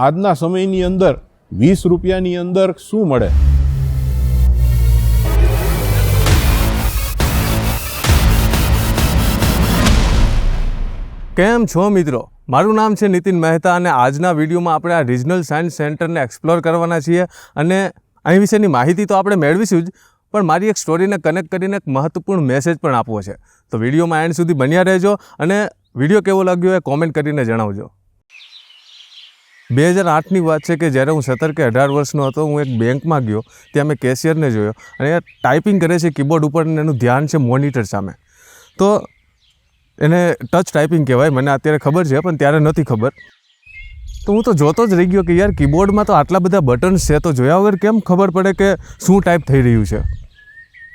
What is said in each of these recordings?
આજના સમયની અંદર વીસ રૂપિયાની અંદર શું મળે? કેમ છો મિત્રો? મારું નામ છે નીતિન મહેતા અને આજના વિડીયોમાં આપણે આ રિજનલ સાયન્સ સેન્ટરને એક્સપ્લોર કરવાના છીએ અને અહીં વિશેની માહિતી તો આપણે મેળવીશું જ, પણ મારી એક સ્ટોરીને કનેક્ટ કરીને એક મહત્વપૂર્ણ મેસેજ પણ આપવો છે. તો વિડીયોમાં એન્ડ સુધી બન્યા રહેજો અને વીડિયો કેવો લાગ્યો એ કોમેન્ટ કરીને જણાવજો. બે હજાર આઠની વાત છે કે જ્યારે હું સત્તર કે અઢાર વર્ષનો હતો, હું એક બેંકમાં ગયો, ત્યાં મેં કેશિયરને જોયો અને એ ટાઈપિંગ કરે છે કીબોર્ડ ઉપર અને એનું ધ્યાન છે મોનિટર સામે. તો એને ટચ ટાઈપિંગ કહેવાય, મને અત્યારે ખબર છે, પણ ત્યારે નથી ખબર. તો હું તો જોતો જ રહી ગયો કે યાર કીબોર્ડમાં તો આટલા બધા બટન્સ છે, તો જોયા વગર કેમ ખબર પડે કે શું ટાઈપ થઈ રહ્યું છે?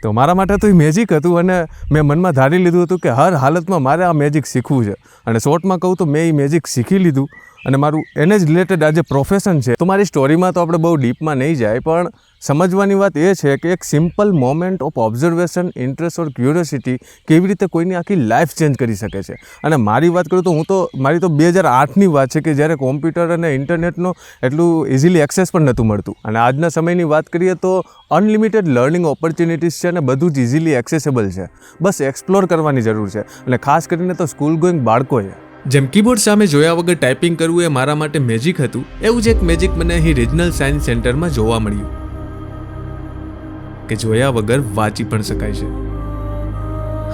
તો મારા માટે તો એ મેજિક હતું અને મેં મનમાં ધારી લીધું હતું કે હર હાલતમાં મારે આ મેજિક શીખવું છે. અને શોર્ટમાં કહું તો મેં એ મેજિક શીખી લીધું. અને મારું એને જ રિલેટેડ આજે પ્રોફેશન છે. તો મારી સ્ટોરીમાં તો આપણે બહુ ડીપમાં નહીં જાય, પણ સમજવાની વાત એ છે કે એક simple moment of observation interest or curiosity કેવી રીતે કોઈની આખી લાઈફ ચેન્જ કરી શકે છે. અને મારી વાત કરું તો હું તો, મારી તો બે હજાર આઠની વાત છે કે જ્યારે કોમ્પ્યુટર અને ઇન્ટરનેટનો એટલું ઇઝીલી એક્સેસ પણ નહોતું મળતું. અને આજના સમયની વાત કરીએ તો અનલિમિટેડ લર્નિંગ ઓપોર્ચ્યુનિટીઝ છે અને બધું જ ઇઝીલી એક્સેસેબલ છે. બસ એક્સપ્લોર કરવાની જરૂર છે. અને ખાસ કરીને તો સ્કૂલ ગોઈંગ બાળકોએ જેમ કીબોર્ડ સામે જોયા વગર ટાઈપિંગ કરવું એ મારા માટે મેજિક હતું, એવું જ એક મેજિક મને અહીં રિજનલ સાયન્સ સેન્ટરમાં જોવા મળ્યું. કે જોયા વગર વાંચી પણ શકાય છે.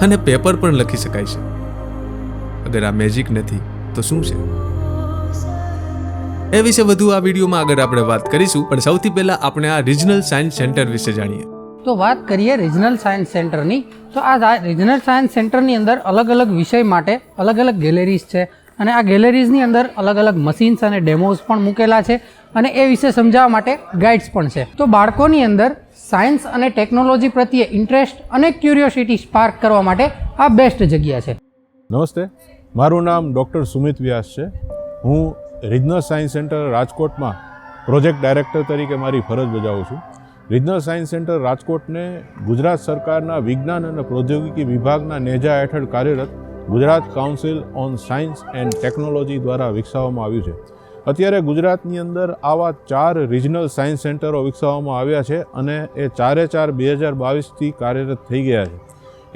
અને પેપર પણ લખી શકાય છે. અગર આ મેજિક નથી, તો શું છે? એ વિશે વધુ આ વિડીયોમાં આગળ આપણે વાત કરીશું, પણ સૌથી પહેલા આપણે આ રિજનલ સાયન્સ સેન્ટર વિશે જાણીએ. તો વાત કરીએ રિજનલ સાયન્સ સેન્ટરની તો આ રિજનલ સાયન્સ સેન્ટરની અંદર અલગ અલગ વિષય માટે અલગ અલગ ગેલેરીઝ છે અને આ ગેલેરીઝની અંદર અલગ અલગ મશીન્સ અને ડેમોઝ પણ મૂકેલા છે અને એ વિશે સમજાવવા માટે ગાઈડ્સ પણ છે. તો બાળકોની અંદર સાયન્સ અને ટેકનોલોજી પ્રત્યે ઇન્ટરેસ્ટ અને ક્યુરિયોસિટી સ્પાર્ક કરવા માટે આ બેસ્ટ જગ્યા છે. નમસ્તે. મારું નામ ડૉક્ટર સુમિત વ્યાસ છે. હું રિજનલ સાયન્સ સેન્ટર રાજકોટમાં પ્રોજેક્ટ ડાયરેક્ટર તરીકે મારી ફરજ બજાવું છું. રિજનલ સાયન્સ સેન્ટર રાજકોટને ગુજરાત સરકારના વિજ્ઞાન અને પ્રૌદ્યોગિકી વિભાગના નેજા હેઠળ કાર્યરત Gujarat council on science and technology દ્વારા વિકસાવવામાં આવ્યું છે. અત્યારે ગુજરાતની અંદર આવા ચાર રિજનલ સાયન્સ સેન્ટરો વિકસાવવામાં આવ્યા છે અને એ ચારે ચાર બે હજાર બાવીસથી કાર્યરત થઈ ગયા છે.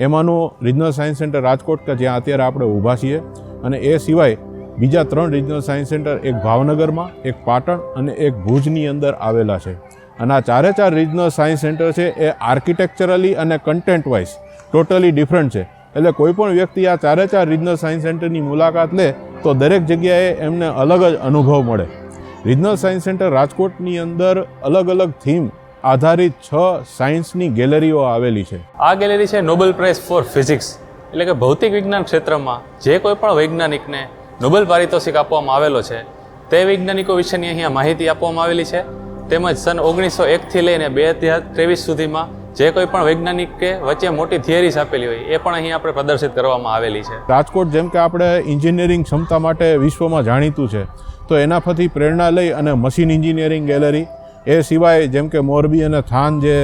એમાંનું રિજનલ સાયન્સ સેન્ટર રાજકોટ કે જ્યાં અત્યારે આપણે ઊભા છીએ અને એ સિવાય બીજા ત્રણ રિજનલ સાયન્સ સેન્ટર એક ભાવનગરમાં, એક પાટણ અને એક ભુજની અંદર આવેલા છે. અને આ ચારે ચાર રિજનલ સાયન્સ સેન્ટર છે, એ આર્કિટેક્ચરલી અને કન્ટેન્ટ વાઇઝ ટોટલી ડિફરન્ટ છે. એટલે કોઈ પણ વ્યક્તિ આ ચારે ચાર રિજનલ સાયન્સ સેન્ટરની મુલાકાત લે, તો દરેક જગ્યાએ એમને અલગ જ અનુભવ મળે. રિજનલ સાયન્સ સેન્ટર રાજકોટની અંદર અલગ અલગ થીમ આધારિત છ સાયન્સની ગેલેરીઓ આવેલી છે. આ ગેલેરી છે નોબેલ પ્રાઇઝ ફોર ફિઝિક્સ એટલે કે ભૌતિક વિજ્ઞાન ક્ષેત્રમાં જે કોઈ પણ વૈજ્ઞાનિકને નોબેલ પારિતોષિક આપવામાં આવેલો છે, તે વૈજ્ઞાનિકો વિશેની અહીંયા માહિતી આપવામાં આવેલી છે. તેમજ સન ઓગણીસો એકથી લઈને બે હજાર ત્રેવીસ સુધીમાં જે કોઈ પણ વૈજ્ઞાનિક કે વચ્ચે મોટી થિયરીઝ આપેલી હોય એ પણ અહીં આપણે પ્રદર્શિત કરવામાં આવેલી છે. રાજકોટ જેમ કે આપણે એન્જિનિયરિંગ ક્ષમતા માટે વિશ્વમાં જાણીતું છે તો એના પરથી પ્રેરણા લઈ અને મશીન એન્જિનિયરિંગ ગેલેરી એ સિવાય જેમ કે મોરબી અને થાન જે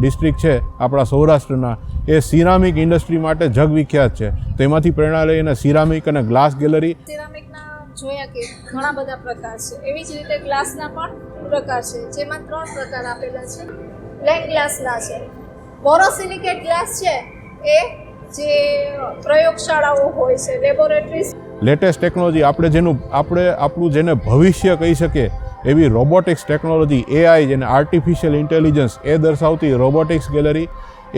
ડિસ્ટ્રિક્ટ છે આપણા સૌરાષ્ટ્રના એ સિરામિક ઇન્ડસ્ટ્રી માટે જગવિખ્યાત છે. તેમાંથી પ્રેરણા લઈ અને સિરામિક અને ગ્લાસ ગેલેરી જોયા કે ઘણા બધા પ્રકાર છે. એવી જ રીતે ગ્લાસના પણ પ્રકાર છે. જેમાં ત્રણ પ્રકાર આપેલા છે. બ્લેક ગ્લાસના છે. બોરોસિલિકેટ ગ્લાસ છે એ જે પ્રયોગશાળાઓ હોય છે, લેબોરેટરીઝ. લેટેસ્ટ ટેકનોલોજી આપણે જેનું, આપણે આપણું જેને ભવિષ્ય કહી શકીએ એવી રોબોટિક્સ ટેકનોલોજી એઆઈ જેને આર્ટિફિશિયલ ઇન્ટેલિજન્સ એ દર્શાવતી રોબોટિક્સ ગેલેરી,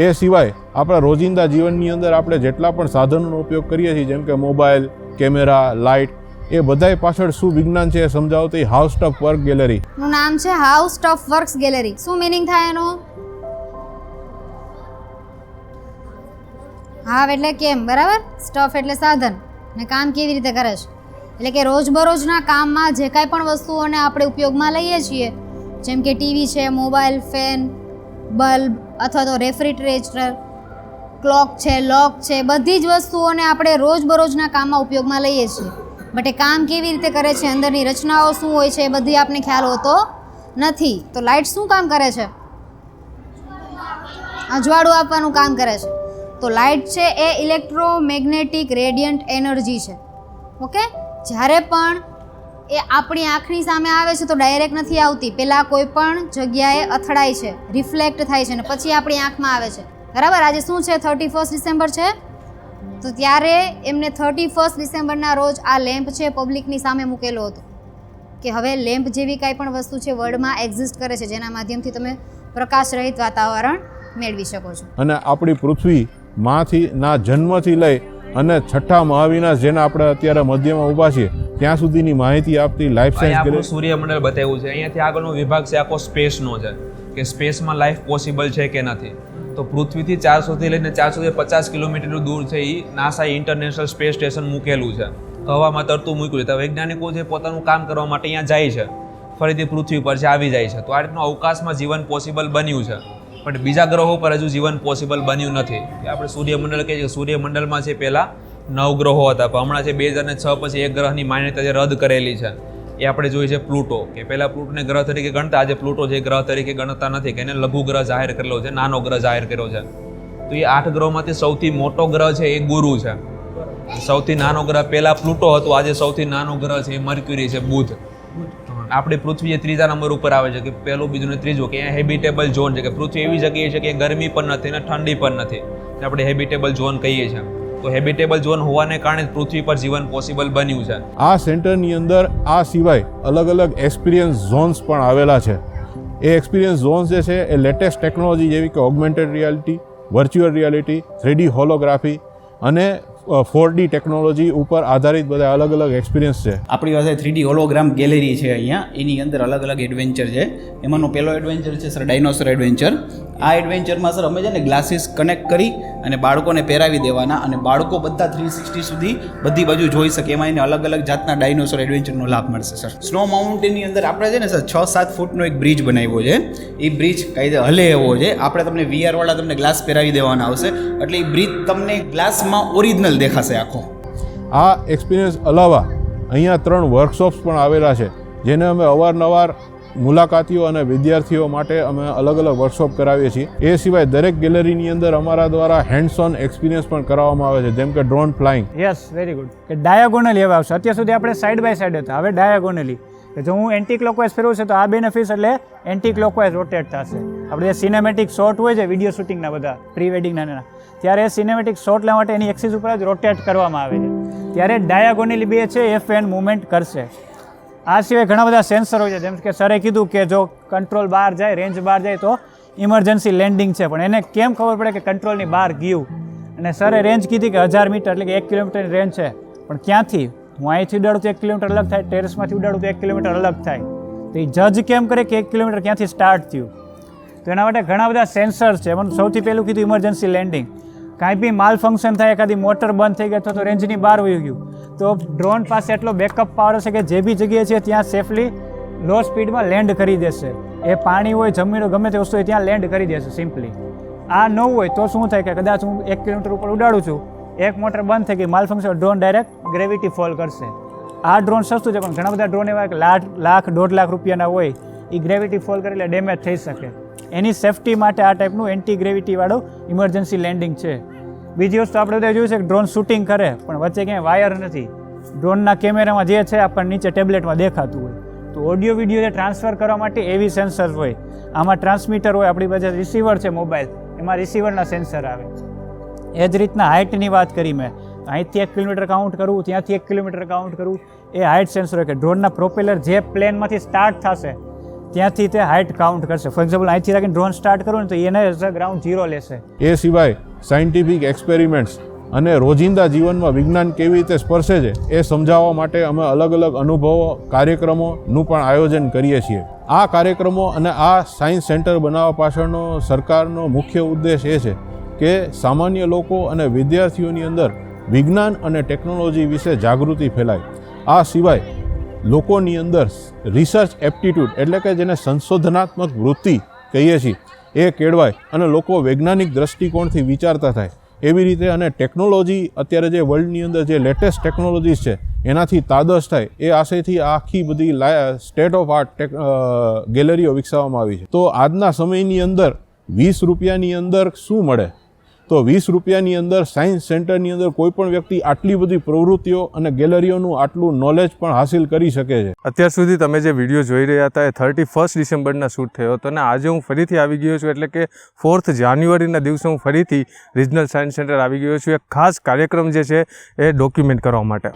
એ સિવાય આપણા રોજિંદા જીવનની અંદર આપણે જેટલા પણ સાધનોનો ઉપયોગ કરીએ છીએ, જેમ કે મોબાઈલ, કેમેરા, લાઇટ એ બધાય પાછળ શું વિજ્ઞાન છે સમજાવતી હાઉસ ઓફ વર્ક ગેલેરી નું નામ છે હાઉસ ઓફ વર્ક્સ ગેલેરી શું મિનિંગ થાય એનું? હાવ એટલે કેમ બરાબર? સ્ટફ એટલે સાધન. ને કામ કેવી રીતે કરે છે? એટલે કે રોજબરોજના કામમાં જે કાંઈ પણ વસ્તુઓને આપણે ઉપયોગમાં લઈએ છીએ, જેમ કે ટીવી છે, મોબાઈલ, ફેન, બલ્બ અથવા તો રેફ્રિજરેટર, ક્લોક છે, લોક છે, બધી જ વસ્તુઓને આપણે રોજબરોજના કામમાં ઉપયોગમાં લઈએ છીએ. બટ કામ કેવી રીતે કરે છે, અંદરની રચનાઓ શું હોય છે એ બધી આપને ખ્યાલ હોતો નથી. તો લાઇટ શું કામ કરે છે? અજવાળું આપવાનું કામ કરે છે. તો લાઇટ છે એ ઇલેક્ટ્રોમેગ્નેટિક રેડિયન્ટ એનર્જી છે. ઓકે? જ્યારે પણ એ આપણી આંખની સામે આવે છે તો ડાયરેક્ટ નથી આવતી. પહેલાં કોઈ પણ જગ્યાએ અથડાય છે, રિફ્લેક્ટ થાય છે અને પછી આપણી આંખમાં આવે છે. બરાબર? આજે શું છે? થર્ટી ફર્સ્ટ ડિસેમ્બર છે? તો ત્યારે એમને થર્ટી ફર્સ્ટ ડિસેમ્બરના રોજ આ લેમ્પ છે પબ્લિકની સામે મૂકેલો હતો. કે હવે લેમ્પ જેવી કાંઈ પણ વસ્તુ છે વર્લ્ડમાં એક્ઝિસ્ટ કરે છે જેના માધ્યમથી તમે પ્રકાશ રહિત વાતાવરણ મેળવી શકો છો. અને આપણી પૃથ્વી માંથી ના જન્મથી લઈ અને છઠ્ઠા મહાવિનાશ જેના આપણે અત્યારે મધ્યમાં ઊભા છીએ ત્યાં સુધીની માહિતી આપતી લાઈફ સાયન્સ આપણું સૂર્યમંડળ બતાવ્યું છે. અહીંયાથી આગળનો વિભાગ છે આખો સ્પેસનો છે. કે સ્પેસમાં લાઈફ પોસિબલ છે કે નથી. તો પૃથ્વીથી ચારસોથી લઈને ચારસો પચાસ કિલોમીટર દૂર છે એ નાસા ઇન્ટરનેશનલ સ્પેસ સ્ટેશન મૂકેલું છે. હવામાં તરતું મૂક્યું છે. તો વૈજ્ઞાનિકો જે પોતાનું કામ કરવા માટે અહીંયા જાય છે, ફરીથી પૃથ્વી પર છે, આવી જાય છે. તો આ રીતનું અવકાશમાં જીવન પોસિબલ બન્યું છે. પણ બીજા ગ્રહો પર હજુ જીવન પોસિબલ બન્યું નથી. કે આપણે સૂર્યમંડળ કહીએ છીએ સૂર્યમંડળમાં છે પહેલાં નવ ગ્રહો હતા. પણ હમણાં છે બે હજાર છ પછી એક ગ્રહની માન્યતા જે રદ કરેલી છે. એ આપણે જોઈએ છે પ્લુટો, કે પહેલાં પ્લુટોને ગ્રહ તરીકે ગણતા, આજે પ્લુટો જે ગ્રહ તરીકે ગણતા નથી, કે એને લઘુ ગ્રહ જાહેર કરેલો છે, નાનો ગ્રહ જાહેર કર્યો છે. તો એ આઠ ગ્રહોમાંથી સૌથી મોટો ગ્રહ છે, એ ગુરુ છે. સૌથી નાનો ગ્રહ પહેલાં પ્લુટો હતો, આજે સૌથી નાનો ગ્રહ છે, એ મર્ક્યુરી છે, બુધ. આપણી પૃથ્વી એ ત્રીજા નંબર ઉપર આવે છે, કે પહેલું, બીજું ને ત્રીજું, કે હેબિટેબલ ઝોન છે, કે પૃથ્વી એવી જગ્યાએ છે કે ગરમી પણ નથી ને ઠંડી પણ નથી. આપણે હેબિટેબલ ઝોન કહીએ છીએ. તો હેબિટેબલ ઝોન હોવાને કારણે પૃથ્વી પર જીવન પોસિબલ બન્યું છે. આ સેન્ટરની અંદર આ સિવાય અલગ અલગ એક્સપિરિયન્સ ઝોન્સ પણ આવેલા છે. એ એક્સપિરિયન્સ ઝોન્સ જે છે, એ લેટેસ્ટ ટેકનોલોજી જેવી કે augmented reality virtual reality three D holography અને ફોર ડી ટેકનોલોજી ઉપર આધારિત બધા અલગ અલગ એક્સપિરિયન્સ છે. આપણી પાસે થ્રી ડી હોલોગ્રામ ગેલેરી છે અહીંયા. એની અંદર અલગ અલગ એડવેન્ચર છે. એમાંનો પહેલો એડવેન્ચર છે સર ડાયનોસર એડવેન્ચર આ એડવેન્ચરમાં સર અમે છે ને ગ્લાસીસ કનેક્ટ કરી અને બાળકોને પહેરાવી દેવાના અને બાળકો બધા થ્રી સિક્સટી સુધી બધી બાજુ જોઈ શકે. એમાં એને અલગ અલગ જાતના ડાયનોસર એડવેન્ચરનો લાભ મળશે સર સ્નો માઉન્ટેનની અંદર આપણે છે ને સર છ સાત ફૂટનો એક બ્રિજ બનાવ્યો છે. એ બ્રિજ કાયદે હલે એવો છે. આપણે તમને વીઆરવાળા તમને ગ્લાસ પહેરાવી દેવાના આવશે. એટલે એ બ્રિજ તમને ગ્લાસમાં ઓરિજિનલ દેખાશે આખો. આ એક્સપિરિયન્સ અલાવા. અહીંયા ત્રણ વર્કશોપ્સ પણ આવેલા છે જેને અમે અવારનવાર મુલાકાતીઓ અને વિદ્યાર્થીઓ માટે અમે અલગ અલગ વર્કશોપ કરાવીએ છીએ. એ સિવાય દરેક ગેલેરીની અંદર અમારા દ્વારા હેન્ડ્સ ઓન એક્સપિરિયન્સ પણ કરાવવામાં આવે છે જેમ કે drone flying yes very good કે ડાયાગોનલી હવે આવશે. અત્યાર સુધી આપણે સાઈડ બાય સાઈડ હતા. હવે ડાયાગોનલી કે જો હું એન્ટી ક્લોકવાઇઝ ફેરવું છું તો આ બેનિફિટ્સ એટલે એન્ટી ક્લોકવાઇઝ રોટેટ થશે. આપણે જે સિનેમેટિક શોટ હોય છે વીડિયો શૂટિંગના બધા પ્રી વેડિંગના એના એ સિનેમેટિક શોટ લેવા માટે એની એક્સિસ ઉપર જ રોટેટ કરવામાં આવે છે. ત્યારે ડાયાગોનલી બે છે એ ફેન મુવમેન્ટ કરશે. આ સિવાય ઘણા બધા સેન્સર હોય છે, જેમ કે સરે કીધું કે જો કંટ્રોલ બહાર જાય રેન્જ બહાર જાય તો ઇમરજન્સી લેન્ડિંગ છે. પણ એને કેમ ખબર પડે કે કંટ્રોલની બહાર ગયું? અને સરે રેન્જ કીધી કે હજાર મીટર, એટલે કે એક કિલોમીટરની રેન્જ છે. પણ ક્યાંથી? હું અહીંથી ઉડાડું તો એક કિલોમીટર અલગ થાય ટેરેસમાંથી ઉડાડું તો એક કિલોમીટર અલગ થાય. તો એ જજ કેમ કરે કે એક કિલોમીટર ક્યાંથી સ્ટાર્ટ થયું? તો એના માટે ઘણા બધા સેન્સર્સ છે. એમાં સૌથી પહેલું કીધું ઇમરજન્સી લેન્ડિંગ કાંઈ બી માલ ફંક્શન થાય, એકાદી મોટર બંધ થઈ ગઈ અથવા તો રેન્જની બહાર વહી ગયું, તો ડ્રોન પાસે એટલો બેકઅપ પાવર હશે કે જે બી જગ્યાએ છે ત્યાં સેફલી લો સ્પીડમાં લેન્ડ કરી દેશે. એ પાણી હોય, જમીન ગમે તે વસ્તુ હોય, ત્યાં લેન્ડ કરી દેશે સિમ્પલી આ ન હોય તો શું થાય કે કદાચ હું એક કિલોમીટર ઉપર ઉડાડું છું, એક મોટર બંધ થઈ ગઈ malfunction drone direct gravity fall કરશે. આ ડ્રોન સસ્તું છે, પણ ઘણા બધા ડ્રોન એવા લાખ લાખ, દોઢ લાખ રૂપિયાના હોય એ ગ્રેવિટી ફોલ કરે એટલે ડેમેજ થઈ શકે. એની સેફટી માટે આ ટાઈપનું એન્ટી ગ્રેવિટીવાળું ઇમરજન્સી લેન્ડિંગ છે. બીજી વસ્તુ આપણે બધા જોયું છે કે ડ્રોન શૂટિંગ કરે, પણ વચ્ચે ક્યાંય વાયર નથી. ડ્રોનના કેમેરામાં જે છે, આપણને નીચે ટેબ્લેટમાં દેખાતું હોય. તો ઓડિયો વીડિયો ટ્રાન્સફર કરવા માટે એવી સેન્સર હોય. આમાં ટ્રાન્સમીટર હોય, આપણી પાસે રિસીવર છે મોબાઈલ એમાં રિસીવરના સેન્સર આવે. એ જ રીતના હાઇટની વાત કરી મેં. અહીંથી એક કિલોમીટર કાઉન્ટ કરવું, ત્યાંથી એક કિલોમીટર કાઉન્ટ કરવું. એ હાઇટ સેન્સર હોય કે ડ્રોનના પ્રોપેલર જે પ્લેનમાંથી સ્ટાર્ટ થશે ત્યાંથી તે હાઇટ કાઉન્ટ કરશે. ફોર એક્ઝામ્પલ અહીંથી રાખીને ડ્રોન સ્ટાર્ટ કરું ને તો એને એઝ અ ગ્રાઉન્ડ ઝીરો લેશે. એ સિવાય સાયન્ટિફિક એક્સપેરિમેન્ટ્સ અને રોજિંદા જીવનમાં વિજ્ઞાન કેવી રીતે સ્પર્શે છે, એ સમજાવવા માટે અમે અલગ અલગ અનુભવો કાર્યક્રમોનું પણ આયોજન કરીએ છીએ. આ કાર્યક્રમો અને આ સાયન્સ સેન્ટર બનાવવા પાછળનો સરકારનો મુખ્ય ઉદ્દેશ એ છે કે સામાન્ય લોકો અને વિદ્યાર્થીઓની અંદર વિજ્ઞાન અને ટેકનોલોજી વિશે જાગૃતિ ફેલાય. આ સિવાય લોકોની અંદર રિસર્ચ એપ્ટિટ્યૂડ એટલે કે જેને સંશોધનાત્મક વૃત્તિ કહીએ છીએ, એ કેળવાય અને લોકો વૈજ્ઞાનિક દ્રષ્ટિકોણથી વિચારતા થાય. એવી રીતે અને ટેકનોલોજી અત્યારે જે વર્લ્ડની અંદર જે લેટેસ્ટ ટેકનોલોજીસ છે, એનાથી તાદશ થાય, એ આશયથી આખી બધી સ્ટેટ ઓફ આર્ટ ટેક ગેલેરીઓ વિકસાવવામાં આવી છે. તો આજના સમયની અંદર વીસ રૂપિયાની અંદર શું મળે? તો વીસ રૂપિયાની અંદર સાયન્સ સેન્ટરની અંદર કોઈ પણ વ્યક્તિ આટલી બધી પ્રવૃત્તિઓ અને ગેલેરીઓનું આટલું નોલેજ પણ હાસિલ કરી શકે છે. અત્યાર સુધી તમે જે વીડિયો જોઈ રહ્યા હતા એ થર્ટી ફર્સ્ટ ડિસેમ્બરના શૂટ થયો હતો અને આજે હું ફરીથી આવી ગયો છું એટલે કે ફોર્થ જાન્યુઆરીના દિવસે હું ફરીથી રિજનલ સાયન્સ સેન્ટર આવી ગયો છું. એક ખાસ કાર્યક્રમ જે છે એ ડોક્યુમેન્ટ કરવા માટે.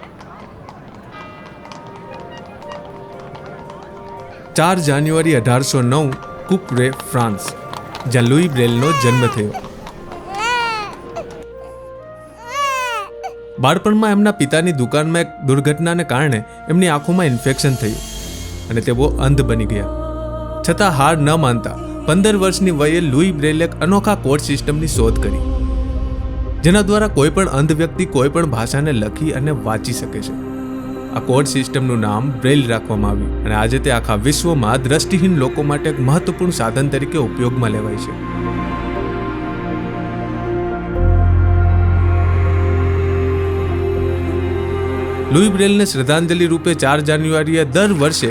ચાર જાન્યુઆરી અઢારસો નવ કુપરે ફ્રાન્સ, જ્યાં લુઈ બ્રેલનો જન્મ થયો. બાળપણમાં એમના પિતાની દુકાનમાં એક દુર્ઘટનાને કારણે એમની આંખોમાં ઇન્ફેક્શન થયું અને તેઓ અંધ બની ગયા. છતાં હાર ન માનતા પંદર વર્ષની વયે લુઈ બ્રેલે એક અનોખા કોડ સિસ્ટમની શોધ કરી, જેના દ્વારા કોઈપણ અંધ વ્યક્તિ કોઈપણ ભાષાને લખી અને વાંચી શકે છે. આ કોડ સિસ્ટમનું નામ બ્રેલ રાખવામાં આવ્યું અને આજે તે આખા વિશ્વમાં દ્રષ્ટિહીન લોકો માટે એક મહત્વપૂર્ણ સાધન તરીકે ઉપયોગમાં લેવાય છે. લુઈ બ્રેલને શ્રદ્ધાંજલિ રૂપે ચાર જાન્યુઆરીએ દર વર્ષે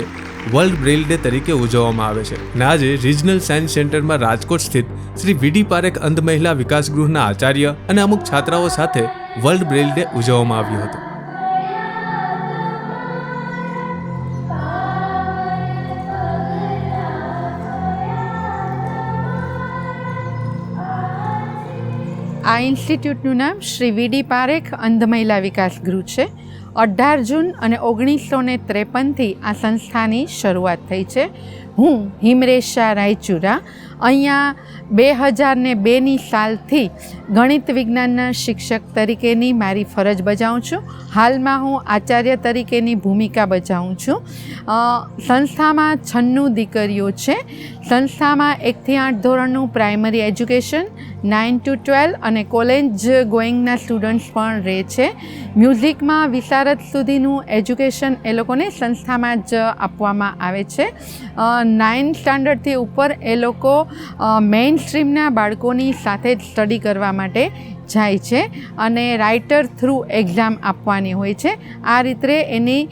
વર્લ્ડ બ્રેલ ડે તરીકે ઉજવવામાં આવે છે. અને આજે રિજનલ સાયન્સ સેન્ટરમાં રાજકોટ સ્થિત શ્રી વીડી પારેખ અંધ મહિલા વિકાસ ગૃહના આચાર્ય અને અમુક છાત્રાઓ સાથે વર્લ્ડ બ્રેલ ડે ઉજવવામાં આવ્યો હતો. આ ઇન્સ્ટિટ્યૂટનું નામ શ્રી વીડી પારેખ અંધ મહિલા વિકાસ ગૃહ છે. અઢાર જૂન અને ઓગણીસો ને ત્રેપનથી આ સંસ્થાની શરૂઆત થઈ છે. હું હિમરેશા રાયચુરા અહીંયા બે હજાર ને બેની સાલથી ગણિત વિજ્ઞાનના શિક્ષક તરીકેની મારી ફરજ બજાવું છું. હાલમાં હું આચાર્ય તરીકેની ભૂમિકા બજાવું છું. સંસ્થામાં છન્નું દીકરીઓ છે. સંસ્થામાં એકથી આઠ ધોરણનું primary education, nine to twelve અને કોલેજ ગોઈંગના સ્ટુડન્ટ્સ પણ રહે છે. મ્યુઝિકમાં વિશારદ સુધીનું એજ્યુકેશન એ લોકોને સંસ્થામાં જ આપવામાં આવે છે. નાઇન સ્ટાન્ડર્ડથી ઉપર એ લોકો મેઇન સ્ટ્રીમના બાળકોની સાથે જ સ્ટડી કરવા માટે જાય છે અને રાઇટર થ્રુ એક્ઝામ આપવાની હોય છે. આ રીતે એની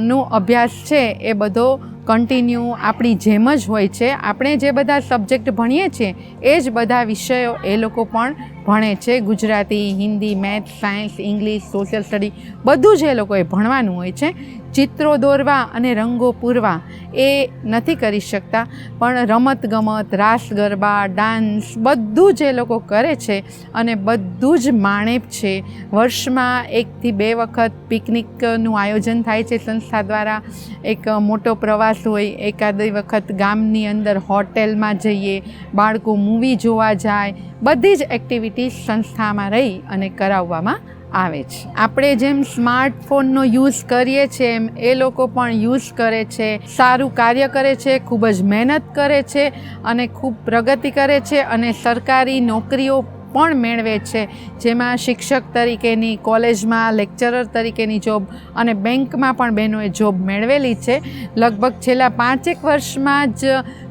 નો અભ્યાસ છે એ બધો કન્ટિન્યુ આપણી જેમ જ હોય છે. આપણે જે બધા સબ્જેક્ટ ભણીએ છીએ એ જ બધા વિષયો એ લોકો પણ ભણે છે. Gujarati, Hindi maths science English social study બધું જ એ લોકોએ ભણવાનું હોય છે. ચિત્રો દોરવા અને રંગો પૂરવા એ નથી કરી શકતા. પણ રમત ગમત રાસ ગરબા ડાન્સ બધું જ એ લોકો કરે છે અને બધું જ માણેપ છે. વર્ષમાં એકથી બે વખત પિકનિકનું આયોજન થાય છે સંસ્થા દ્વારા. એક મોટો પ્રવાસ હોય, એકાદી વખત ગામની અંદર હોટેલમાં જઈએ, બાળકો મૂવી જોવા જાય. બધી જ એક્ટિવિટીઝ સંસ્થામાં રહી અને કરાવવામાં આવે છે. આપણે જેમ સ્માર્ટફોનનો યુઝ કરીએ છીએ, એમ એ લોકો પણ યુઝ કરે છે. સારું કાર્ય કરે છે, ખૂબ જ મહેનત કરે છે અને ખૂબ પ્રગતિ કરે છે અને સરકારી નોકરીઓ પણ મેળવે છે. જેમાં શિક્ષક તરીકેની, કોલેજમાં લેક્ચરર તરીકેની જોબ અને બેંકમાં પણ બહેનોએ જોબ મેળવેલી છે. લગભગ છેલ્લા પાંચેક વર્ષમાં જ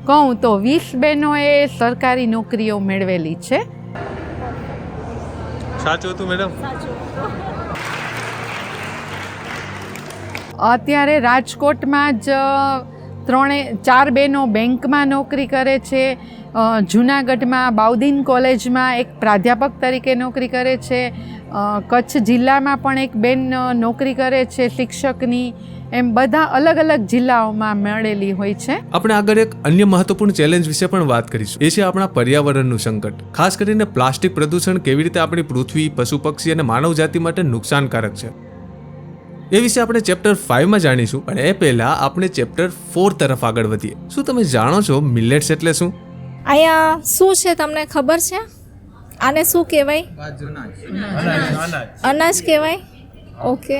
કહું તો વીસ બહેનોએ સરકારી નોકરીઓ મેળવેલી છે. સાચું હતું, મેડમ? અત્યારે રાજકોટમાં જ ત્રણે, ચાર બહેનો બેંકમાં નોકરી કરે છે. જુનાગઢમાં બાઉદીન કોલેજમાં એક પ્રાધ્યાપક તરીકે નોકરી કરે છે. કચ્છ જિલ્લામાં પણ એક બેન નોકરી કરે છે, શિક્ષકની. એમ બધા અલગ અલગ જિલ્લાઓમાં મળેલી હોય છે. આપણે આગળ એક અન્ય મહત્વપૂર્ણ ચેલેન્જ વિશે પણ વાત કરીશું. એ છે આપણા પર્યાવરણનું સંકટ. ખાસ કરીને પ્લાસ્ટિક પ્રદૂષણ કેવી રીતે આપણી પૃથ્વી પશુ પક્ષી અને માનવ જાતિ માટે નુકસાનકારક છે. એ વિશે આપણે ચેપ્ટર ફાઇવમાં જાણીશું પણ એ પહેલા આપણે ચેપ્ટર ફોર તરફ આગળ વધીએ. શું તમે જાણો છો મિલેટ્સ એટલે શું? અહીંયા શું છે તમને ખબર છે? આને શું કહેવાય? અનાજ. કહેવાય? ઓકે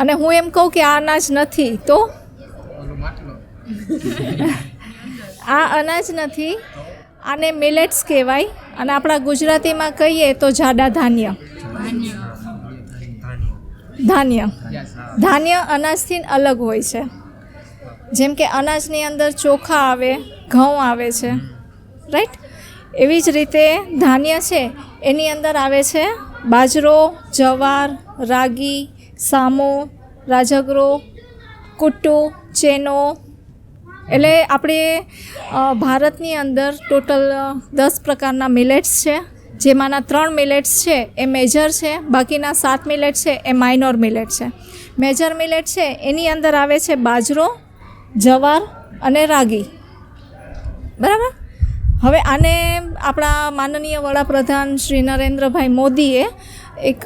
અને હું એમ કહું કે આ અનાજ નથી તો? આ અનાજ નથી આને મિલેટ્સ કહેવાય. અને આપણા ગુજરાતીમાં કહીએ તો જાડા ધાન્ય. ધાન્ય. ધાન્ય અનાજથી અલગ હોય છે. જેમ કે અનાજની અંદર ચોખા આવે ઘઉં આવે છે રાઈટ એવી જ રીતે ધાન્ય છે એની અંદર આવે છે બાજરો જવાર રાગી સામો, રાજગરો, કુટ્ટુ, ચેનો, એટલે આપણે ભારતની અંદર ટોટલ દસ પ્રકારના મિલેટ્સ છે. જેમાંના ત્રણ મિલેટ્સ છે એ મેજર છે, બાકીના સાત મિલેટ છે એ માઇનોર મિલેટ છે. મેજર મિલેટ છે એની અંદર આવે છે બાજરો, જવાર અને રાગી. બરાબર? હવે આને આપણા માનનીય વડાપ્રધાન શ્રી નરેન્દ્રભાઈ મોદીએ એક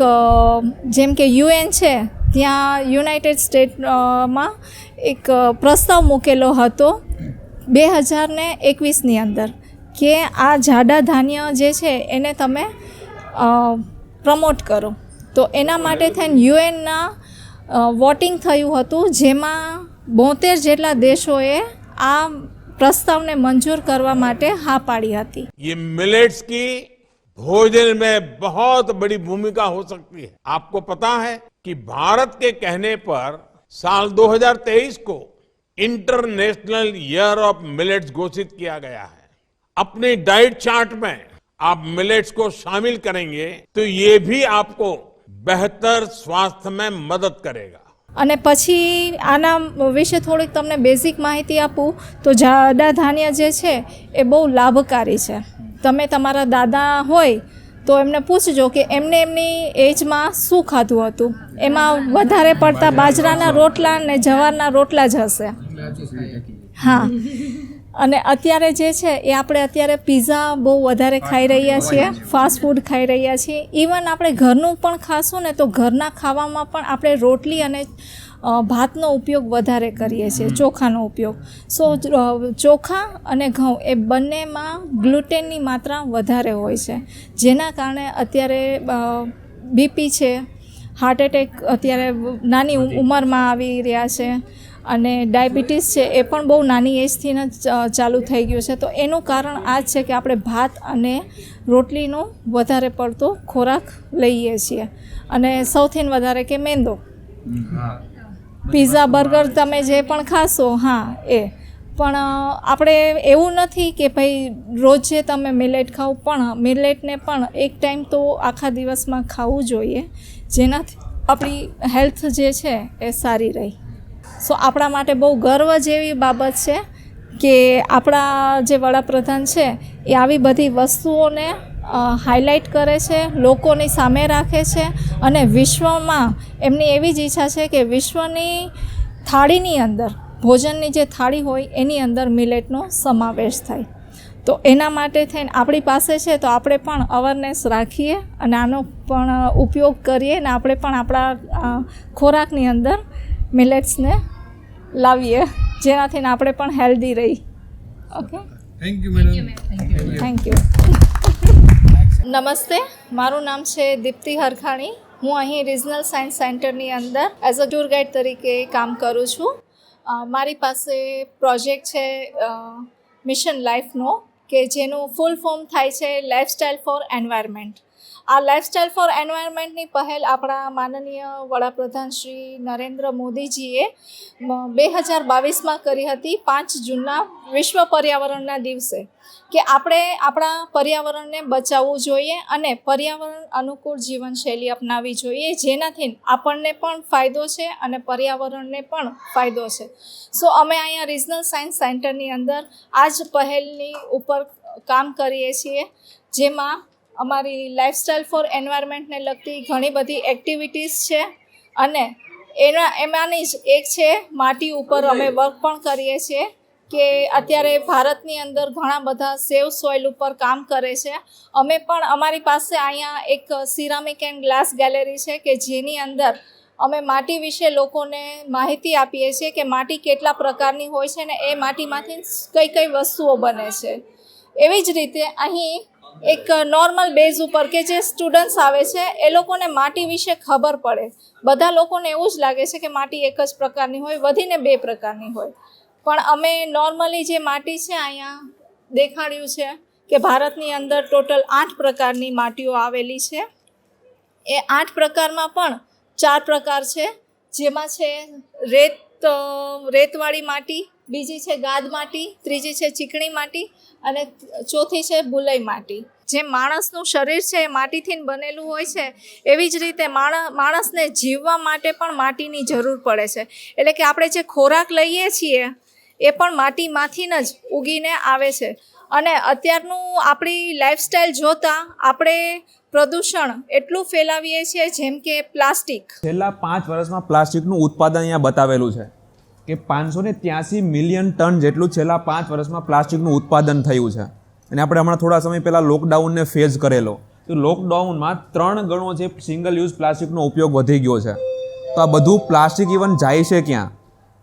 જેમ કે યુએન છે, ત્યાં યુનાઇટેડ સ્ટેટમાં એક પ્રસ્તાવ મૂકેલો હતો બે હજારને એકવીસની અંદર કે આ જાડા ધાન્ય જે છે એને તમે પ્રમોટ કરો. તો એના માટે થઈને યુએનના વોટિંગ થયું હતું, જેમાં બોતેર જેટલા દેશોએ આ પ્રસ્તાવને મંજૂર કરવા માટે હા પાડી હતી. યે भोजन में बहुत बड़ी भूमिका हो सकती है आपको पता है कि भारत के कहने पर साल 2023 को इंटरनेशनल ईयर ऑफ मिलेट्स घोषित किया गया है अपनी डाइट चार्ट में आप मिलेट्स को शामिल करेंगे तो ये भी आपको बेहतर स्वास्थ्य में मदद करेगा અને પછી આના વિશે થોડીક તમને બેઝિક માહિતી આપું તો જાડા ધાન્ય જે છે એ બહુ લાભકારી છે તમે તમારા દાદા હોય તો એમને પૂછજો કે એમને એમની એજમાં શું ખાધું હતું? એમાં વધારે પડતા બાજરાના રોટલા ને જવારના રોટલા જ હશે. હા. અને અત્યારે જે છે એ આપણે અત્યારે પીઝા બહુ વધારે ખાઈ રહ્યા છીએ ફાસ્ટ ફૂડ ખાઈ રહ્યા છીએ. ઇવન આપણે ઘરનું પણ ખાશું ને તો ઘરના ખાવામાં પણ આપણે રોટલી અને ભાતનો ઉપયોગ વધારે કરીએ છીએ ચોખાનો ઉપયોગ. સો ચોખા અને ઘઉં એ બંનેમાં ગ્લુટેનની માત્રા વધારે હોય છે. જેના કારણે અત્યારે બીપી છે હાર્ટ એટેક અત્યારે નાની ઉંમરમાં આવી રહ્યા છે અને ડાયાબિટીસ છે એ પણ બહુ નાની એજથી જ ચાલુ થઈ ગયું છે. તો એનું કારણ આ જ છે કે આપણે ભાત અને રોટલીનો વધારે પડતો ખોરાક લઈએ છીએ. અને સૌથી વધારે કે મેંદો. પીઝા બર્ગર તમે જે પણ ખાશો, હા, એ. પણ આપણે એવું નથી કે ભાઈ રોજે તમે મિલેટ ખાવ પણ મિલેટને પણ એક ટાઈમ તો આખા દિવસમાં ખાવું જોઈએ. જેનાથી આપણી હેલ્થ જે છે એ સારી રહી. સો આપણા માટે બહુ ગર્વ જેવી બાબત છે કે આપણા જે વડાપ્રધાન છે એ આવી બધી વસ્તુઓને હાઇલાઇટ કરે છે લોકોની સામે રાખે છે અને વિશ્વમાં એમની એવી જ ઈચ્છા છે કે વિશ્વની થાળીની અંદર ભોજનની જે થાળી હોય એની અંદર મિલેટનો સમાવેશ થાય. તો એના માટે થઈને આપણી પાસે છે તો આપણે પણ અવેરનેસ રાખીએ અને આનો પણ ઉપયોગ કરીએ અને આપણે પણ આપણા ખોરાકની અંદર મિલેટ્સને લાવીએ જેનાથી આપણે પણ હેલ્ધી રહી. Okay thank you thank you નમસ્તે, મારું નામ છે દીપ્તિ હરખાણી. હું અહીં રિજનલ સાયન્સ સેન્ટરની અંદર એઝ અ ટૂર ગાઈડ તરીકે કામ કરું છું. મારી પાસે પ્રોજેક્ટ છે મિશન લાઈફનો કે જેનું ફૂલ ફોર્મ થાય છે લાઈફસ્ટાઈલ ફોર એન્વાયરમેન્ટ આ લાઇફસ્ટાઇલ ફોર એન્વાયરમેન્ટની પહેલ આપણા માનનીય વડાપ્રધાન શ્રી નરેન્દ્ર મોદીજીએ બે હજાર બાવીસમાં કરી હતી પાંચ જૂનના વિશ્વ પર્યાવરણના દિવસે. કે આપણે આપણા પર્યાવરણને બચાવવું જોઈએ અને પર્યાવરણ અનુકૂળ જીવનશૈલી અપનાવવી જોઈએ, જેનાથી આપણને પણ ફાયદો છે અને પર્યાવરણને પણ ફાયદો છે. સો અમે અહીંયા રિજનલ સાયન્સ સેન્ટરની અંદર આ જ પહેલની ઉપર કામ કરીએ છીએ, જેમાં અમારી લાઇફસ્ટાઈલ ફોર એન્વાયરમેન્ટને લગતી ઘણી બધી એક્ટિવિટીઝ છે. અને એના એમાંની જ એક છે માટી ઉપર અમે વર્ક પણ કરીએ છીએ કે અત્યારે ભારતની અંદર ઘણા બધા સેવ સોઇલ ઉપર કામ કરે છે. અમે પણ અમારી પાસે અહીંયા એક સિરામિક એન્ડ ગ્લાસ ગેલેરી છે કે જેની અંદર અમે માટી વિશે લોકોને માહિતી આપીએ છીએ કે માટી કેટલા પ્રકારની હોય છે ને એ માટીમાંથી કઈ કઈ વસ્તુઓ બને છે. એવી જ રીતે અહીં એક નોર્મલ બેઝ ઉપર કે જે સ્ટુડન્ટ્સ આવે છે, એ લોકોને માટી વિશે ખબર પડે. બધા લોકોને એવું જ લાગે છે કે માટી એક જ પ્રકારની હોય, વધીને બે પ્રકારની હોય. પણ અમે નોર્મલી જે માટી છે અહીંયા દેખાડ્યું છે કે ભારતની અંદર ટોટલ આઠ પ્રકારની માટીઓ આવેલી છે. એ આઠ પ્રકારમાં પણ ચાર પ્રકાર છે. જેમાં છે રેત રેતવાળી માટી, બીજી છે ગાદ માટી, ત્રીજી છે ચીકણી માટી અને ચોથી છે બુલઈ માટી. જે માણસનું શરીર છે એ માટીથી બનેલું હોય છે, એવી જ રીતે માણસ માણસને જીવવા માટે પણ માટીની જરૂર પડે છે. એટલે કે આપણે જે ખોરાક લઈએ છીએ, એ પણ માટીમાંથી જ ઉગીને આવે છે. અને અત્યારનું આપણી લાઈફસ્ટાઈલ જોતાં આપણે પ્રદૂષણ એટલું ફેલાવીએ છીએ જેમ કે પ્લાસ્ટિક. છેલ્લા પાંચ વર્ષમાં પ્લાસ્ટિકનું ઉત્પાદન અહીંયા બતાવેલું છે. કે પાંચસો ને ત્યાંસી મિલિયન ટન જેટલું છેલ્લા પાંચ વર્ષમાં પ્લાસ્ટિકનું ઉત્પાદન થયું છે. અને આપણે હમણાં થોડા સમય પહેલાં લોકડાઉનને ફેઝ કરેલો. તો લોકડાઉનમાં ત્રણ ગણો જે સિંગલ યુઝ પ્લાસ્ટિકનો ઉપયોગ વધી ગયો છે. તો આ બધું પ્લાસ્ટિક ઇવન જાય છે ક્યાં?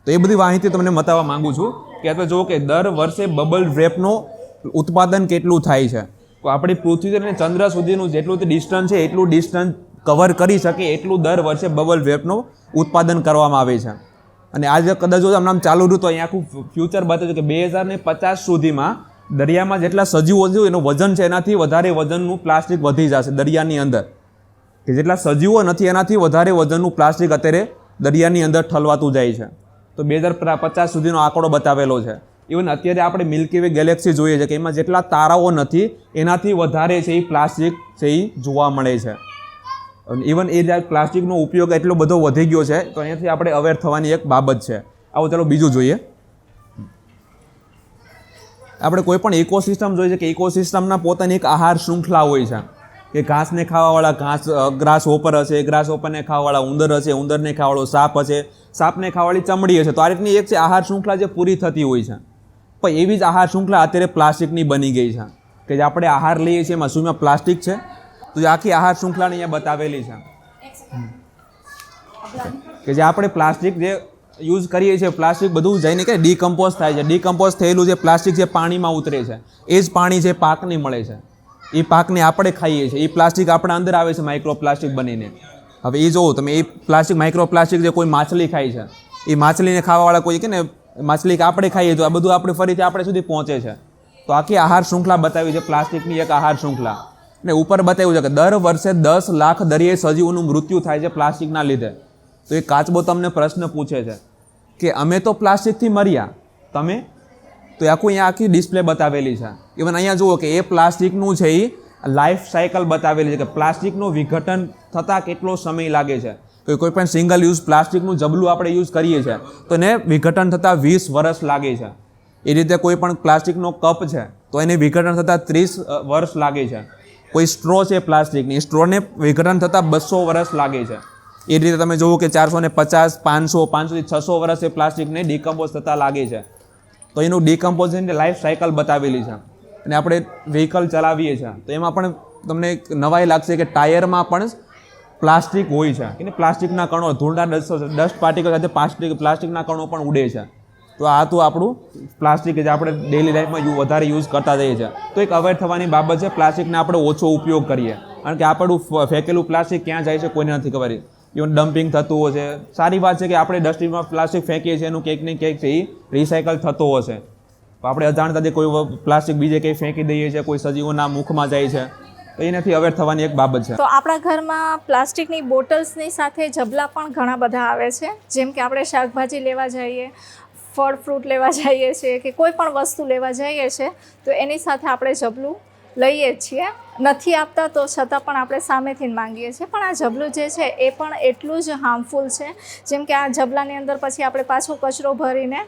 તો એ બધી માહિતી તમને બતાવવા માંગુ છું કે આપણે જુઓ કે દર વર્ષે બબલ રેપનું ઉત્પાદન કેટલું થાય છે. તો આપણી પૃથ્વી અને ચંદ્ર સુધીનું જેટલું તે ડિસ્ટન્સ છે, એટલું ડિસ્ટન્સ કવર કરી શકે એટલું દર વર્ષે બબલ રેપનું ઉત્પાદન કરવામાં આવે છે. અને આજે કદાચ જો આમ ચાલુ રહ્યું તો અહીંયા આખું ફ્યુચર બતાવે છે કે બે હજાર ને પચાસ સુધીમાં દરિયામાં જેટલા સજીવો છે એનું વજન છે એનાથી વધારે વજનનું પ્લાસ્ટિક વધી જશે દરિયાની અંદર. કે જેટલા સજીવો નથી એનાથી વધારે વજનનું પ્લાસ્ટિક અત્યારે દરિયાની અંદર ઠલવાતું જાય છે. તો બે હજાર પચાસ સુધીનો આંકડો બતાવેલો છે. ઇવન અત્યારે આપણે મિલ્કી વે ગેલેક્સી જોઈએ છે કે એમાં જેટલા તારાઓ નથી એનાથી વધારે છે એ પ્લાસ્ટિક છે એ જોવા મળે છે. ઇવન એ પ્લાસ્ટિકનો ઉપયોગ એટલો બધો વધી ગયો છે, તો અહીંયાથી આપણે અવેર થવાની એક બાબત છે. આવો ચાલો બીજું જોઈએ. આપણે કોઈ પણ ઇકોસિસ્ટમ જોઈએ છે કે ઇકોસિસ્ટમના પોતાની એક આહાર શૃંખલા હોય છે. કે ઘાસને ખાવાવાળા ઘાસ ગ્રાસ હોપર હશે, ગ્રાસ હોપરને ખાવાવાળા ઉંદર હશે, ઉંદરને ખાવાવાળો સાપ હશે, સાપને ખાવાવાળી ચમડી હશે, તો આ રીતની એક છે આહાર શૃંખલા જે પૂરી થતી હોય છે. પણ એવી જ આહાર શૃંખલા અત્યારે પ્લાસ્ટિકની બની ગઈ છે. કે જે આપણે આહાર લઈએ છીએ એમાં શું પ્લાસ્ટિક છે? તો આખી આહાર શૃંખલાની અહીંયા બતાવેલી છે. કે જે આપણે પ્લાસ્ટિક જે યુઝ કરીએ છીએ, પ્લાસ્ટિક બધું જઈને કે ડીકમ્પોઝ થાય છે. ડીકમ્પોઝ થયેલું જે પ્લાસ્ટિક જે પાણીમાં ઉતરે છે, એ જ પાણી જે પાકને મળે છે. એ પાકને આપણે ખાઈએ છીએ. એ પ્લાસ્ટિક આપણા અંદર આવે છે માઇક્રો પ્લાસ્ટિક બનીને. હવે એ જોવો, તમે એ પ્લાસ્ટિક માઇક્રો પ્લાસ્ટિક જે કોઈ માછલી ખાય છે, એ માછલીને ખાવાવાળા કોઈ કે ને માછલી આપણે ખાઈએ તો આ બધું આપણે ફરીથી આપણે સુધી પહોંચે છે. તો આખી આહાર શૃંખલા બતાવી છે, પ્લાસ્ટિકની એક આહાર શૃંખલા. ને ઉપર બતાવ્યું છે કે દર વર્ષે દસ લાખ દરિયાઈ સજીવોનું મૃત્યુ થાય છે પ્લાસ્ટિકના લીધે. તો એ કાચબો તમને પ્રશ્ન પૂછે છે કે અમે તો પ્લાસ્ટિકથી મર્યા. તમે? તો આખું અહીંયા આખી ડિસ્પ્લે બતાવેલી છે. ઇવન અહીંયા જુઓ કે એ પ્લાસ્ટિકનું છે એ લાઈફ સાયકલ બતાવેલી છે કે પ્લાસ્ટિકનું વિઘટન થતાં કેટલો સમય લાગે છે. કે કોઈ પણ સિંગલ યુઝ પ્લાસ્ટિકનું જબલું આપણે યુઝ કરીએ છીએ, તો એને વિઘટન થતાં વીસ વર્ષ લાગે છે. એ રીતે કોઈ પણ પ્લાસ્ટિકનો કપ છે, તો એને વિઘટન થતાં ત્રીસ વર્ષ લાગે છે. કોઈ સ્ટ્રો છે પ્લાસ્ટિકની. સ્ટ્રોને વિઘટન થતાં બસો વર્ષ લાગે છે. એ રીતે તમે જુઓ કે ચારસો ને પચાસ, પાંચસો પાંચસોથી છસો વર્ષ એ પ્લાસ્ટિકને ડિકમ્પોઝ થતાં લાગે છે. તો એનું ડિકમ્પોઝિશનની લાઈફ સાયકલ બતાવેલી છે. અને આપણે વ્હીકલ ચલાવીએ છીએ. તો એમાં પણ તમને એક નવાઈ લાગશે કે ટાયરમાં પણ પ્લાસ્ટિક હોય છે. કે પ્લાસ્ટિકના કણો, ધૂળના ડસ્ટ ડસ્ટ પાર્ટિકલ સાથે પ્લાસ્ટિક પ્લાસ્ટિકના કણો પણ ઉડે છે. તો આ તો આપણું પ્લાસ્ટિક જે આપણે ડેલી લાઈફમાં વધારે યુઝ કરતા જઈએ છીએ. તો એક અવેર થવાની બાબત છે, પ્લાસ્ટિકને આપણે ઓછો ઉપયોગ કરીએ. કારણ કે આપણું ફેંકેલું પ્લાસ્ટિક ક્યાં જાય છે કોઈને નથી ખબર. ઇવન ડમ્પિંગ થતું હોય છે. સારી વાત છે કે આપણે ડસ્ટબિનમાં પ્લાસ્ટિક ફેંકીએ છીએ, એનું કંઈક ને કંઈક છે એ રિસાયકલ થતો હશે તો આપણે અજાણતાથી કોઈ પ્લાસ્ટિક બીજે કંઈ ફેંકી દઈએ છીએ, કોઈ સજીવોના મુખમાં જાય છે, તો એનાથી અવેર થવાની એક બાબત છે. તો આપણા ઘરમાં પ્લાસ્ટિકની બોટલ્સની સાથે જબલા પણ ઘણા બધા આવે છે. જેમ કે આપણે શાકભાજી લેવા જઈએ ફળ ફ્રૂટ લેવા જઈએ છીએ કે કોઈ પણ વસ્તુ લેવા જઈએ છીએ તો એની સાથે આપણે જબલું લઈએ છીએ. નથી આપતા તો છતાં પણ આપણે સામેથી માંગીએ છીએ. પણ આ જબલું જે છે, એ પણ એટલું જ હાર્મફુલ છે. જેમ કે આ જબલાની અંદર પછી આપણે પાછો કચરો ભરીને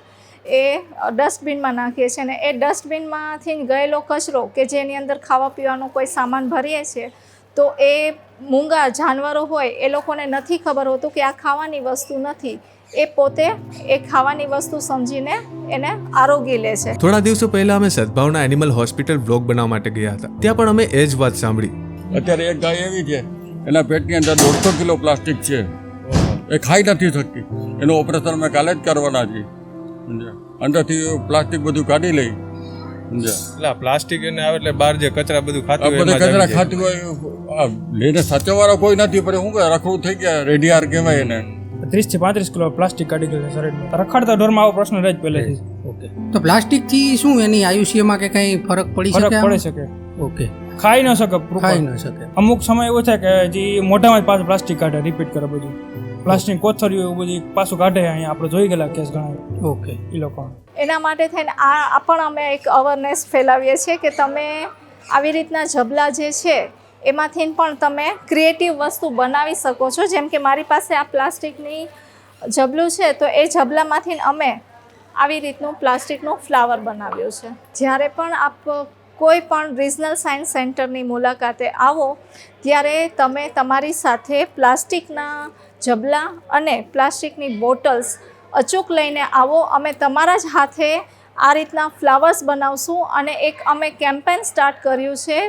એ ડસ્ટબિનમાં નાખીએ છીએ અને એ ડસ્ટબિનમાંથી ગયેલો કચરો કે જેની અંદર ખાવા પીવાનો કોઈ સામાન ભરીએ છીએ, તો એ મૂંગા જાનવરો હોય એ લોકોને નથી ખબર હોતું કે આ ખાવાની વસ્તુ નથી. એ પોતે એ ખાવાની વસ્તુ સમજીને એને આરોગી લે છે. થોડા દિવસો પહેલા અમે સદભાવના એનિમલ હોસ્પિટલ બ્લોગ બનાવવા માટે ગયા હતા. ત્યાં પણ અમે એ જ વાત સાંભળી. અત્યારે એક ગાય એવી છે એના પેટની અંદર દોઢસો કિલો પ્લાસ્ટિક છે. એ ખાઈ નથી શકતી. એનું ઓપરેશન અમે કાલે જ કરવાના છીએ. અંદરથી પ્લાસ્ટિક બધું કાઢી લઈ. એટલે પ્લાસ્ટિક એને આવે એટલે બહાર જે કચરા બધું આ બધા કચરા ખાતું હોય લઈને સાચવવાળા કોઈ નથી પણ શું કહે રખડું થઈ ગયા રેડિયાર કહેવાય એને. ત્રીસથી પાંત્રીસ કિલો પ્લાસ્ટિક કાઢી ગયું છે શરીરમાં. રખડતા ઢોરમાં આવો પ્રશ્ન રહે જ પહેલેથી. ઓકે તો પ્લાસ્ટિકથી શું એની આયુષ્યમાં કે કંઈ ફરક પડી શકે ફરક પડી શકે. ઓકે ખાઈ ન શકે ખાઈ ન શકે. અમુક સમય એવો છે કે જે મોઢામાં જ પાછું પ્લાસ્ટિક કાઢે રિપીટ કરે બધું. પ્લાસ્ટિક કોથળીઓ એવું બધી પાછું કાઢે અહીંયા. આપણે જોઈ ગયેલા કેસ ઘણા. ઓકે એ લોકો. એના માટે થઈને આ આ પણ અમે એક અવેરનેસ ફેલાવીએ છીએ કે તમે આવી રીતના જબલા જે છે એમાંથી પણ તમે ક્રિએટિવ વસ્તુ બનાવી શકો છો. જેમ કે મારી પાસે આ પ્લાસ્ટિકની જબલું છે, તો એ જબલામાંથી અમે આવી રીતનું પ્લાસ્ટિકનું ફ્લાવર બનાવ્યું છે. જ્યારે પણ આપ કોઈ પણ રિજનલ સાયન્સ સેન્ટરની મુલાકાતે આવો, ત્યારે તમે તમારી સાથે પ્લાસ્ટિકના જબલા અને પ્લાસ્ટિકની બોટલ્સ અચૂક લઈને આવો. અમે તમારા જ હાથે આ રીતના ફ્લાવર્સ બનાવશું અને એક અમે કેમ્પેન સ્ટાર્ટ કર્યું છે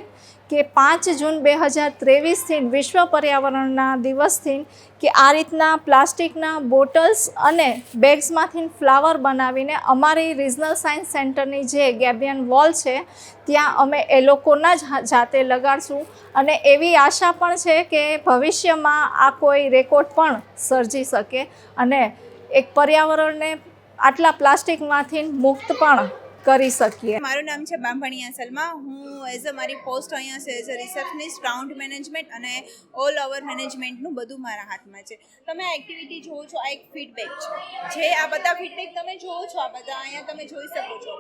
કે પાંચ જૂન બે હજાર ત્રેવીસથી વિશ્વ પર્યાવરણના દિવસથી કે આ રીતના પ્લાસ્ટિકના બોટલ્સ અને બેગ્સમાંથી ફ્લાવર બનાવીને અમારી રિજનલ સાયન્સ સેન્ટરની જે ગેબિયન વોલ છે, ત્યાં અમે એ લોકોના જ જાતે લગાડશું. અને એવી આશા પણ છે કે ભવિષ્યમાં આ કોઈ રેકોર્ડ પણ સર્જી શકે અને એક પર્યાવરણને આટલા પ્લાસ્ટિકમાંથી મુક્ત પણ કરી શકીએ. મારું નામ છે બાંભણિયા સલમા. હું એઝ અ મારી પોસ્ટ અહીંયા છે as a receptionist ground management અને ઓલ ઓવર મેનેજમેન્ટનું બધું મારા હાથમાં છે. તમે આ એક્ટિવિટી જુઓ છો, આ એક ફીડબેક છે. જે આ બધા ફીડબેક તમે જુઓ છો, આ બધા અહીંયા તમે જોઈ શકો છો.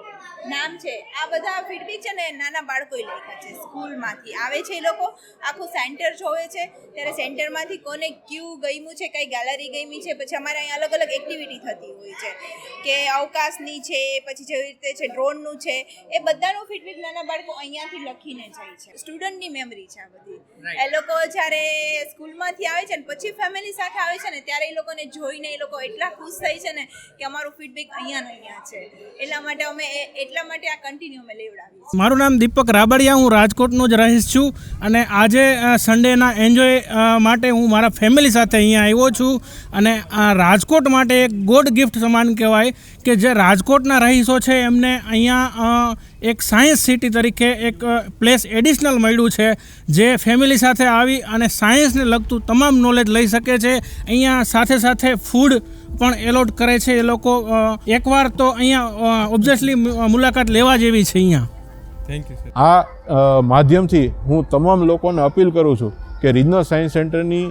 નામ છે, આ બધા ફીડબેક છે ને નાના બાળકોએ લખ્યા છે. સ્કૂલમાંથી આવે છે એ લોકો. આખું સેન્ટર જોવે છે. ત્યારે સેન્ટરમાંથી કોને ક્યુ ગમ્યું છે, કઈ ગેલેરી ગમી છે, પછી અમારે અહીંયા અલગ અલગ એક્ટિવિટી થતી હોય છે. કે અવકાશની છે, પછી જેવી રીતે છે ડ્રોનનું છે એ બધાનું ફીડબેક નાના બાળકો અહીંયાથી લખીને જાય છે. સ્ટુડન્ટની મેમરી છે આ બધી. એ લોકો જ્યારે સ્કૂલમાંથી આવે છે ને પછી ફેમિલી સાથે આવે છે ને ત્યારે એ લોકોને જોઈને એ લોકો એટલા ખુશ થાય છે ને કે અમારું ફીડબેક અહીંયા ને અહીંયા છે. એટલા માટે અમે એ- એટલા માટે આ કન્ટિન્યુ અમે લેવડાવીએ છીએ. મારું નામ દીપક રાબડિયા હું રાજકોટનો જ રહીશ છું અને આજે સન્ડેના એન્જોય માટે હું મારા ફેમિલી સાથે અહીંયા આવ્યો છું અને આ રાજકોટ માટે એક ગોડ ગિફ્ટ સમાન કહેવાય કે જે રાજકોટના રહીશો છે એમને અહીંયા એક સાયન્સ સિટી તરીકે એક પ્લેસ એડિશનલ મળ્યું છે જે ફેમિલી સાથે આવી અને સાયન્સને લગતું તમામ નોલેજ લઈ શકે છે. અહીંયા સાથે સાથે ફૂડ પણ એલોટ કરે છે એ લોકો એકવાર તો અહીંયા ઓબ્વિયસલી મુલાકાત લેવા જેવી છે અહીંયા. થેન્ક યુ આ માધ્યમથી હું તમામ લોકોને અપીલ કરું છું કે રિજનલ સાયન્સ સેન્ટરની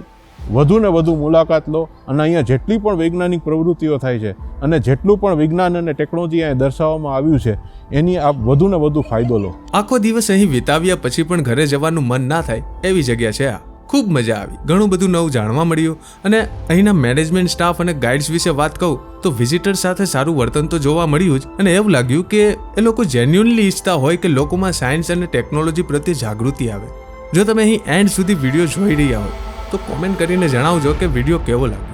વધુ ને વધુ મુલાકાત લો. અને અહીંયા જેટલી પણ વૈજ્ઞાનિક પ્રવૃત્તિઓ થાય છે અને જેટલું પણ વિજ્ઞાન અને ટેકનોલોજી અહીંયા દર્શાવવામાં આવ્યું છે, એની આપ વધુને વધુ ફાયદો લો. આખો દિવસ અહીં વિતાવ્યા પછી પણ ઘરે જવાનું મન ના થાય એવી જગ્યા છે આ. ખૂબ મજા આવી. ઘણું બધું નવું જાણવા મળ્યું. અને અહીંના મેનેજમેન્ટ સ્ટાફ અને ગાઈડ્સ વિશે વાત કહું, તો વિઝિટર સાથે સારું વર્તન તો જોવા મળ્યું જ. અને એવું લાગ્યું કે એ લોકો જેન્યુનલી ઈચ્છતા હોય કે લોકોમાં સાયન્સ અને ટેકનોલોજી પ્રત્યે જાગૃતિ આવે. જો તમે અહીં એન્ડ સુધી વીડિયો જોઈ રહ્યા હો તો કોમેન્ટ કરીને જણાવજો કે વીડિયો કેવો લાગ્યો.